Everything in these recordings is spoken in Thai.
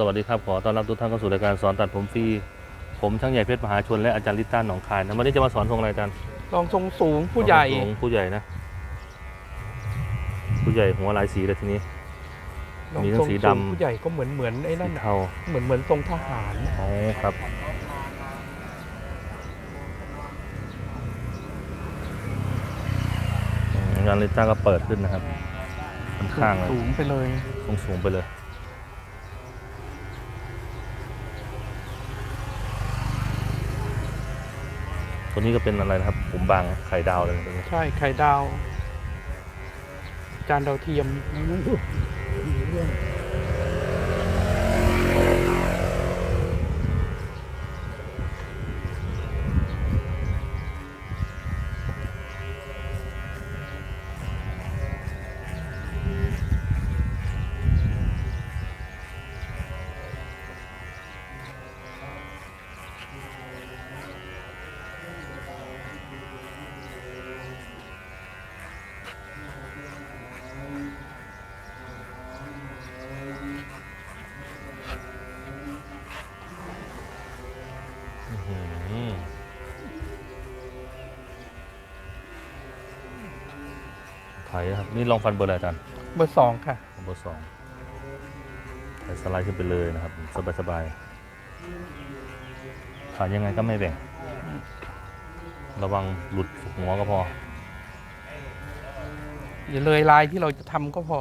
สวัสดีครับ ขอต้อนรับทุกท่านเข้าสู่รายการสอนตัดผมฟรีผมช่างใหญ่เพชรมหาชนและอาจารย์ลิต้าหนองคายนะวันนี้จะมาสอนทรงอะไรอาจารย์ลองทรงสูงผู้ใหญ่ทรงผู้ใหญ่นะ ผู้ใหญ่หัวลายสีเลยทีนี้ ลองมีทั้งทรงสีสูงดำผู้ใหญ่ก็เหมือนเหมือนไอ้นั่สีนน่ะเทาเหมือนเหมือนทรงทหารอ๋อครับอืมอาจารย์ลิต้าก็เปิดขึ้นนะครับค่อนข้างเลยสูงไปเลยสูงสูงไปเลย ตัวนี้ก็เป็นอะไรนะครับผมบางไข่ดาวเลยตรงนี้ใช่ไข่ดาว จานดาวเทียมอื ครับ นี่ลองฟันเบอร์อะไรอาจารย์เบอร์สองค่ะ เบอร์สองไถสไลด์ขึ้นไปเลยนะครับ สบายสบายๆขายังไงก็ไม่แบ่ง ระวังหลุดหัวก็พอ อย่าเลยลายที่เราจะทำก็พอ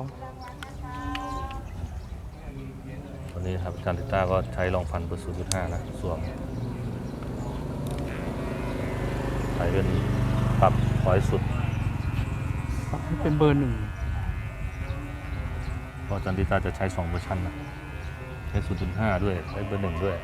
ตอนนี้นะครับอาจารย์ติต้าก็ใช้ลองฟันเบอร์ศูนย์จุดห้านะสวมไถเป็นปรับขวายสุด เป็นเบอร์หนึ่งเพราะอาจารย์ติตาจะใช้สองเวอร์ชันนะใช้ศูนย์จุดห้าด้วย ใช้เบอร์หนึ่งด้วย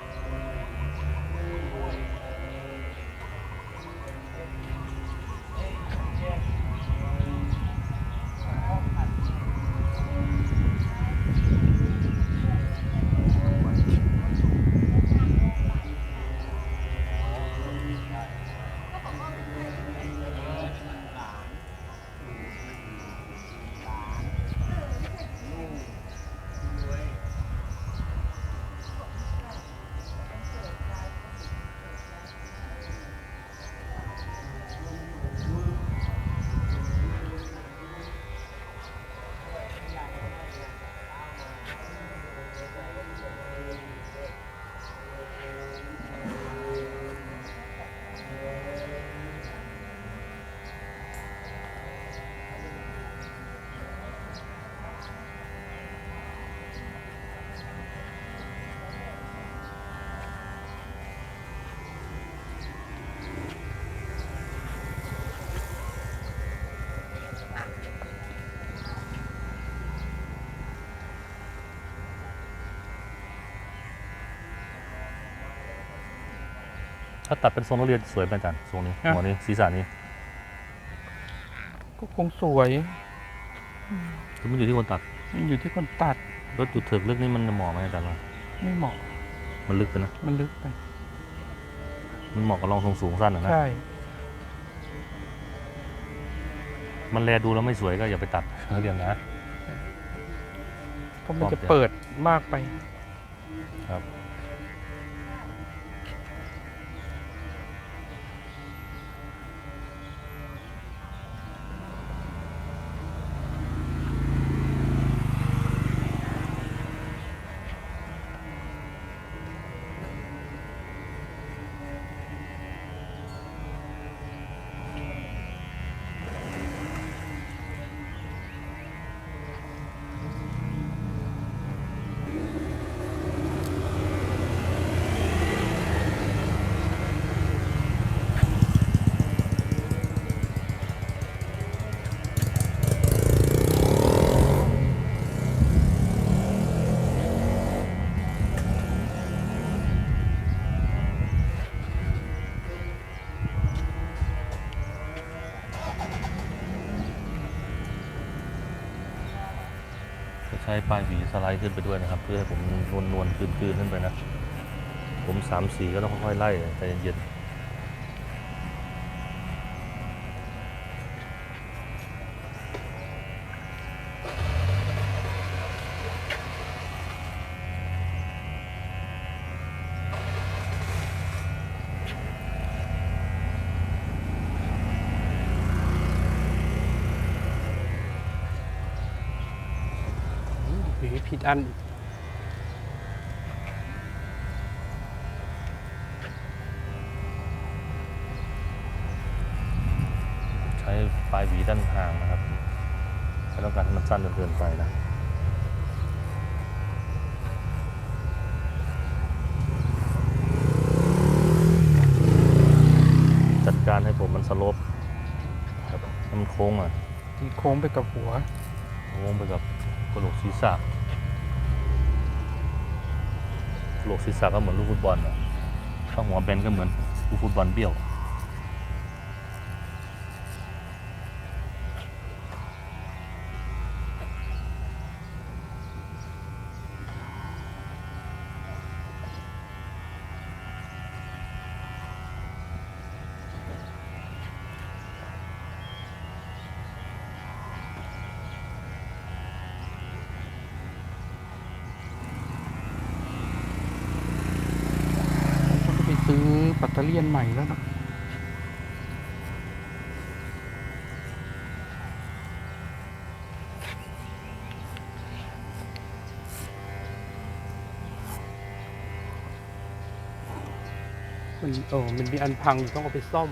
ถ้าตัดเป็นทรงนักเรียนสวยไหมอาจารย์ทรงนี้หัวนี้ศีรษะนี้ก็คงสวยคือมันอยู่ที่คนตัดมันอยู่ที่คนตัดรถจุดเถิกลึกนี่มันเหมาะไหมอาจารย์ว่าไม่เหมาะ มันลึกไปนะมันลึกไปมันเหมาะกับรองทรงสูงสั้นอะนะใช่มันแลดูแล้วไม่สวยก็อย่าไปตัดนักเรียนนะเพราะมันบอกจะเดี๋ยวเปิดมากไปครับ ใช้ปลายหวีสไลด์ขึ้นไปด้วยนะครับ เพื่อให้ผมนวลนวลๆคืนคืนๆขึ้นไปนะ ผมสามสีก็ต้องค่อยๆไล่ใจเย็นๆ ดอันอีกใช้ปลายหวีด้านห่างนะครับไม่ต้องการให้มันสั้นจนเกินไปนะจัดการให้ผมมันสโลปครับให้มันโค้งอะตีโค้งไปกับหัว โค้งไปกับกระโหลกศีรษะกระโห ลกศีรษะก็เหมือนลูกฟุตบอลอะถ้าหัวเบนก็เหมือนลูกฟุตบอลเบี้ยว ปัตเตอร์เลียนใหม่แล้วนะมันโอ้มันมีอันพังอยู่ต้องเอาไปซ่อม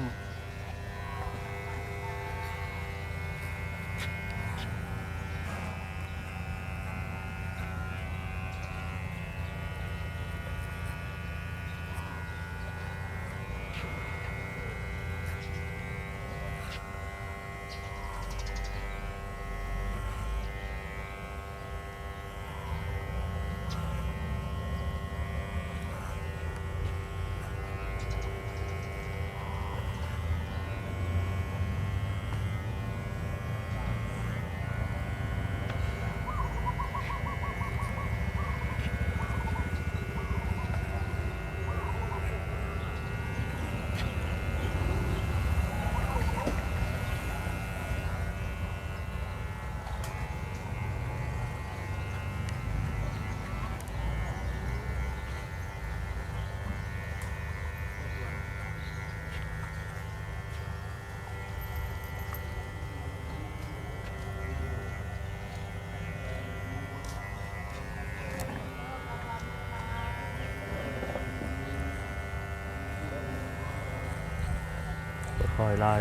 ค่อยๆไล่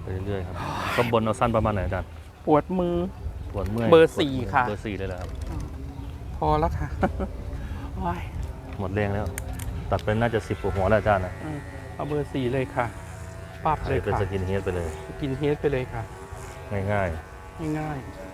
ไปเรื่อยๆครับต้นบนเอาสั้นประมาณไหนอาจารย์ปวดมือ ปวดเมื่อยเบอร์สี่ปวดมือค่ะ เบอร์สี่เลยแหละครับ พอแล้วค่ะโอ้ยหมดแรงแล้ว ตัดเป็นน่าจะสิบกว่าหัวแล้วอาจารย์นะอืมเอาเบอร์สี่เลยค่ะปั๊บใส่เลยเป็นค่ะสกินเฮดไปเลยกินเฮดไปเลยค่ะ ง่ายง่ายๆ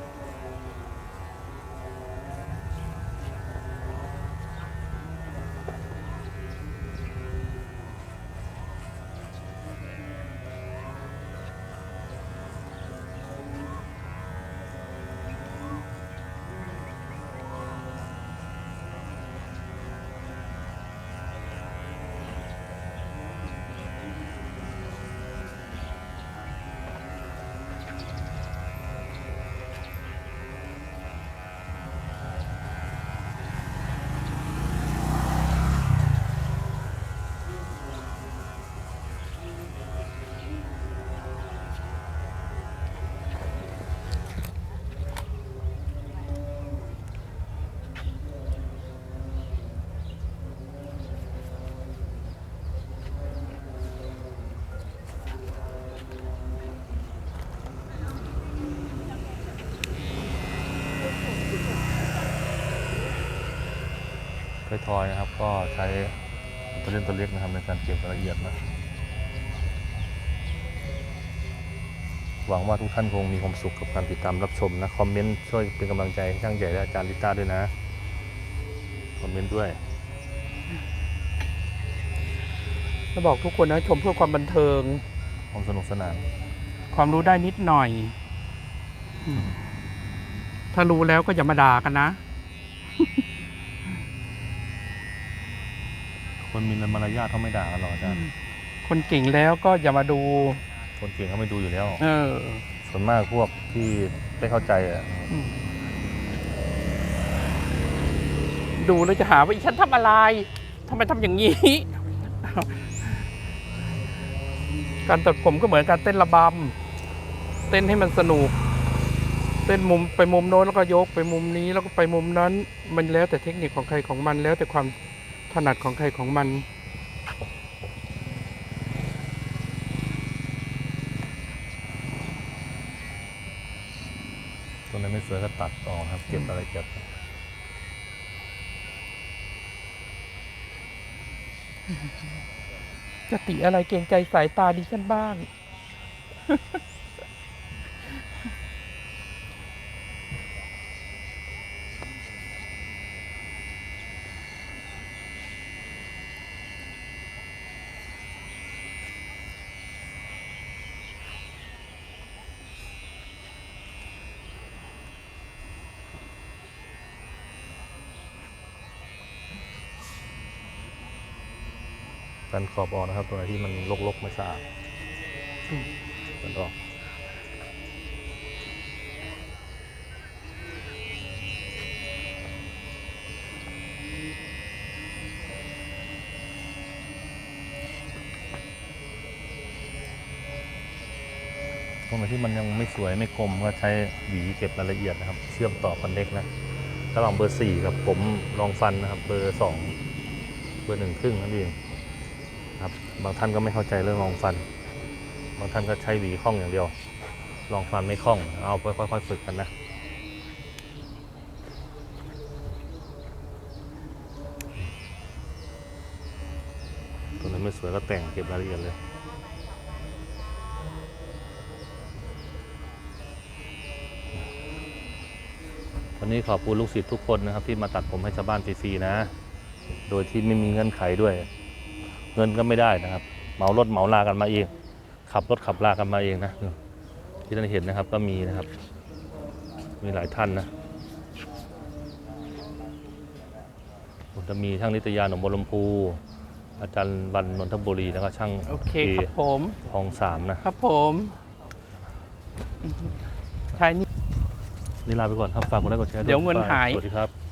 ทอยนะครับ ก็ใช้ตัวเล่นตัวเล็กนะครับในการเก็บรายละเอียดนะหวังว่าทุกท่านคงมีความสุขกับการติดตามรับชมนะ คอมเมนต์ช่วยเป็นกำลังใจให้ช่างใหญ่และอาจารย์ลิต้าด้วยนะ คอมเมนต์ด้วยๆแล้วบอกทุกคนนะชมเพื่อความบันเทิง ความสนุกสนาน ความรู้ได้นิดหน่อยอืมถ้ารู้แล้วก็อย่ามาด่ากันนะ คนมีมารยาทเขาไม่ด่ากันหรอกอาจารย์คนเก่งแล้วก็อย่ามาดู คนเก่งเขาไม่ดูอยู่แล้ว เออ ส่วนมากพวกที่ไม่เข้าใจอะอืมดูแล้วจะหาว่าอีฉันทำอะไรทำไมทำอย่างนี้ การตัดผมก็เหมือนการเต้นระบำเต้นให้มันสนุก เต้นมุมไปมุมโน้นแล้วก็ยกไปมุมนี้แล้วก็ไปมุมนั้น มันแล้วแต่เทคนิคของใครของมันแล้วแต่ความ ถนัดของใครของมันตรงนั้นไม่สวยก็ตัดออกครับ เก็บอะไรเก็บจะติอะไรเกรงใจสายตาดิฉันบ้าง กันขอบออกนะครับ ตัวไหนที่มันรกๆไม่สะอาดอืมกันออกตรงไหนที่มันยังไม่สวยไม่กลมก็ใช้หวีเก็บรายละเอียดนะครับ เชื่อมต่อกันเล็กนะระหว่างเบอร์สี่กับผมลองฟันนะครับ เบอร์สองเบอร์หนึ่งครึ่งนั่นเองครั บางท่านก็ไม่เข้าใจเรื่องรองฟัน บางท่านก็ใช้หวีคล้องอย่างเดียวรองฟันไม่คล้อง เอาค่อยๆฝึกกันนะตัวนั้นไม่สวยก็แต่งเก็บรายละเอียดเลยวันนี้ขอบคุณลูกศิษย์ทุกคนนะครับที่มาตัดผมให้ชาวบ้านฟรีๆนะ โดยที่ไม่มีเงื่อนไขด้วย เงินก็ไม่ได้นะครับ เหมารถเหมาลากันมาเอง ขับรถขับลากันมาเองนะที่ท่านเห็นนะครับก็มีนะครับ มีหลายท่านนะผมจะมีช่างนิตยาหนองบัวลำพูอาจารย์วันนนทบุรีแล้วก็ช่างโอเคครับผมคลองสามนะครับผมชายนี่นี่ลาไปก่อนครับฝากกดไลค์กดแชร์เดี๋ยวเงินหายสวัสดีครับ